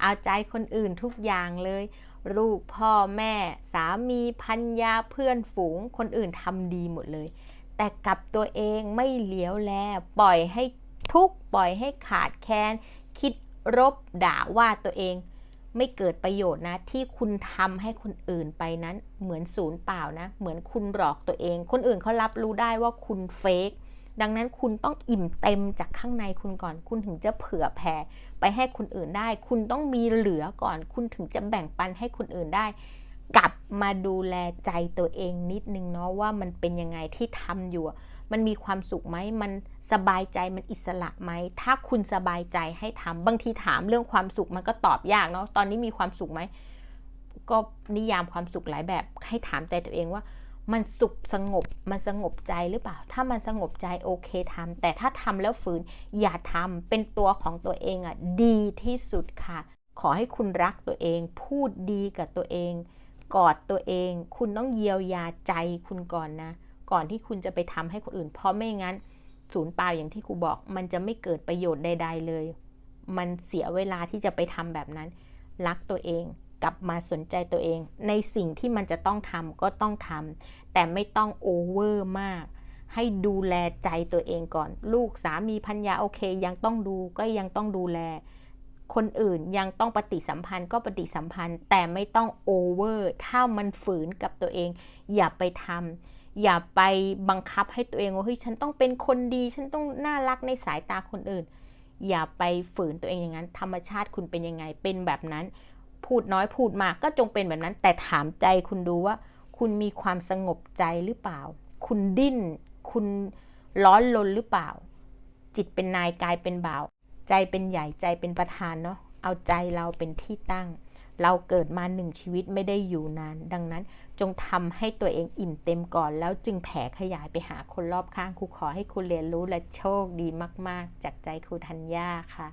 เอาใจคนอื่นทุกอย่างเลยลูกพ่อแม่ สามีพันยาเพื่อนฝูง คนอื่นทำดีหมดเลย แต่กับตัวเองไม่เหลียวแลปล่อยให้ทุกปล่อยให้ขาดแคลนคิดรบด่าว่าตัวเอง ไม่เกิดประโยชน์นะ ที่คุณทำให้คนอื่นไปนั้นเหมือนศูนย์เปล่านะ เหมือนคุณหลอกตัวเอง คนอื่นเขารับรู้ได้ว่าคุณเฟก ดังนั้นคุณต้องอิ่มเต็มจากข้างในคุณก่อน คุณถึงจะเผื่อแผ่ไปให้คนอื่นได้ คุณต้องมีเหลือก่อน คุณถึงจะแบ่งปันให้คนอื่นได้ กลับมาดูแลใจตัวเองนิดนึงเนาะว่ามันเป็นยังไงที่ทำอยู่ มันมีความสุขไหมมันสบายใจมันอิสระไหม ถ้าคุณสบายใจให้ทำบางทีถามเรื่องความสุขมันก็ตอบยากเนาะตอนนี้มีความสุขไหมก็นิยามความสุขหลายแบบให้ถามใจตัวเองว่า มันสุขสงบมันสงบใจหรือเปล่า ถ้ามันสงบใจโอเคทำแต่ถ้าทำแล้วฝืนอย่าทำเป็นตัวของตัวเองอะ่ะดีที่สุดค่ะ ขอให้คุณรักตัวเอง พูดดีกับตัวเอง กอดตัวเอง คุณต้องเยียวยาใจคุณก่อนนะ ก่อนที่คุณจะไปทำให้คนอื่น เพราะไม่งั้นศูนย์เปล่าอย่างที่ครูบอก มันจะไม่เกิดประโยชน์ใด ๆเลย มันเสียเวลาที่จะไปทำแบบนั้น รักตัวเอง กลับมาสนใจตัวเอง ในสิ่งที่มันจะต้องทำก็ต้องทำแต่ไม่ต้องโอเวอร์มาก ให้ดูแลใจตัวเองก่อน ลูกสามีพัญญาโอเค ยังต้องดูก็ยังต้องดูแล คนอื่นยังต้องปฏิสัมพันธ์ก็ปฏิสัมพันธ์ แต่ไม่ต้องโอเวอร์ถ้ามันฝืนกับตัวเอง อย่าไปทำอย่าไปบังคับให้ตัวเองว่าเฮ้ยฉันต้องเป็นคนดี ฉันต้องน่ารักในสายตาคนอื่น อย่าไปฝืนตัวเองอย่างนั้น ธรรมชาติคุณเป็นยังไงเป็นแบบนั้น พูดน้อยพูดมากก็จงเป็นแบบนั้น แต่ถามใจคุณดูว่า คุณมีความสงบใจหรือเปล่า คุณดิ้น คุณร้อนลนหรือเปล่า จิตเป็นนายกายเป็นบ่าว ใจเป็นใหญ่ใจเป็นประธานเนาะเอาใจเราเป็นที่ตั้ง เราเกิดมาหนึ่งชีวิตไม่ได้อยู่นาน ดังนั้นจงทำให้ตัวเองอิ่มเต็มก่อน แล้วจึงแผ่ขยายไปหาคนรอบข้างครูขอให้คุณเรียนรู้และโชคดีมาก ๆ จากใจครูธัญญาค่ะ